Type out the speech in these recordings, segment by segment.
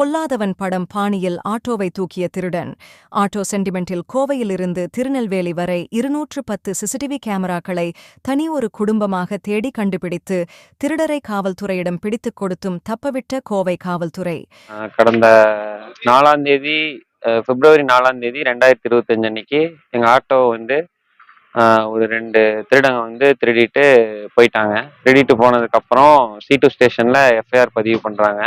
பொல்லாதவன் படம் பாணியில் ஆட்டோவை தூக்கிய திருடன். ஆட்டோ சென்டிமெண்டில் கோவையிலிருந்து திருநெல்வேலி வரை இருநூற்று பத்து சிசிடிவி கேமராக்களை தனி ஒரு குடும்பமாக தேடி கண்டுபிடித்து திருடரை காவல்துறையிடம் பிடித்துக் கொடுத்தும் தப்பவிட்ட கோவை காவல்துறை. கடந்த நாலாம் தேதி பிப்ரவரி நாலாம் தேதி ரெண்டாயிரத்தி இருபத்தஞ்சு அன்னைக்கு எங்க ஆட்டோ வந்து ஒரு ரெண்டு திருடங்க வந்து திருடிட்டு போயிட்டாங்க. திருடிட்டு போனதுக்கப்புறம் சி டூ ஸ்டேஷன்ல எஃப்ஐஆர் பதிவு பண்றாங்க.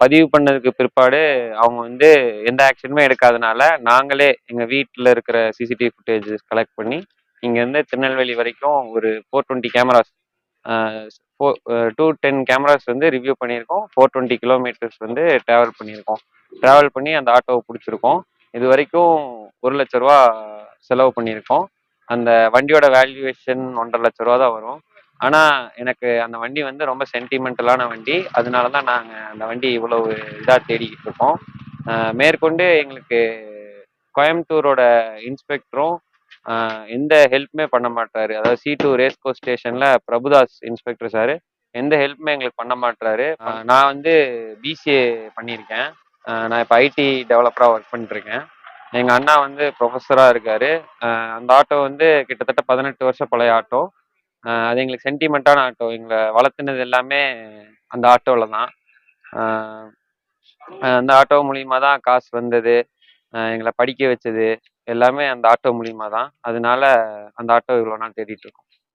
பதிவு பண்ணதுக்கு பிற்பாடு அவங்க வந்து எந்த ஆக்ஷனுமே எடுக்காதனால நாங்களே எங்கள் வீட்டில் இருக்கிற சிசிடிவி ஃபுட்டேஜஸ் கலெக்ட் பண்ணி இங்கேருந்து திருநெல்வேலி வரைக்கும் ஒரு four twenty cameras two ten cameras வந்து ரிவ்யூ பண்ணியிருக்கோம். ஃபோர் டுவெண்ட்டி கிலோமீட்டர்ஸ் வந்து ட்ராவல் பண்ணியிருக்கோம். ட்ராவல் பண்ணி அந்த ஆட்டோவை பிடிச்சிருக்கோம். இது வரைக்கும் ஒரு லட்ச ரூபா செலவு பண்ணியிருக்கோம். அந்த வண்டியோட வேல்யூவேஷன் ஒன்றரை லட்ச ரூபா தான் வரும். ஆனால் எனக்கு அந்த வண்டி வந்து ரொம்ப சென்டிமெண்டலான வண்டி. அதனால தான் நாங்கள் அந்த வண்டி இவ்வளவு இதாக தேடிக்கிட்டு இருக்கோம். மேற்கொண்டு எங்களுக்கு கோயம்புத்தூரோட இன்ஸ்பெக்டரும் எந்த ஹெல்ப்புமே பண்ண மாட்டாரு அதாவது சி டூ ரேஸ்கோ ஸ்டேஷன்ல பிரபுதாஸ் இன்ஸ்பெக்டர் சார் எந்த ஹெல்ப்புமே எங்களுக்கு பண்ண மாட்டாரு நான் வந்து பிசிஏ பண்ணியிருக்கேன். நான் இப்போ ஐடி டெவலப்பராக ஒர்க் பண்ணிட்டுருக்கேன். எங்கள் அண்ணா வந்து ப்ரொஃபஸராக இருக்காரு. அந்த ஆட்டோ வந்து கிட்டத்தட்ட பதினெட்டு வருஷம் பழைய ஆட்டோ. அது எங்களுக்கு சென்டிமெண்ட்டான ஆட்டோ எங்களை வளர்த்துனது எல்லாமே அந்த ஆட்டோவில் தான். அந்த ஆட்டோ மூலியமாக தான் காசு வந்தது. எங்களை படிக்க வச்சது. எல்லாமே அந்த ஆட்டோ மூலியமாக தான். அதனால அந்த ஆட்டோ இவ்வளோ நாள் தேடிட்டு இருக்கோம்.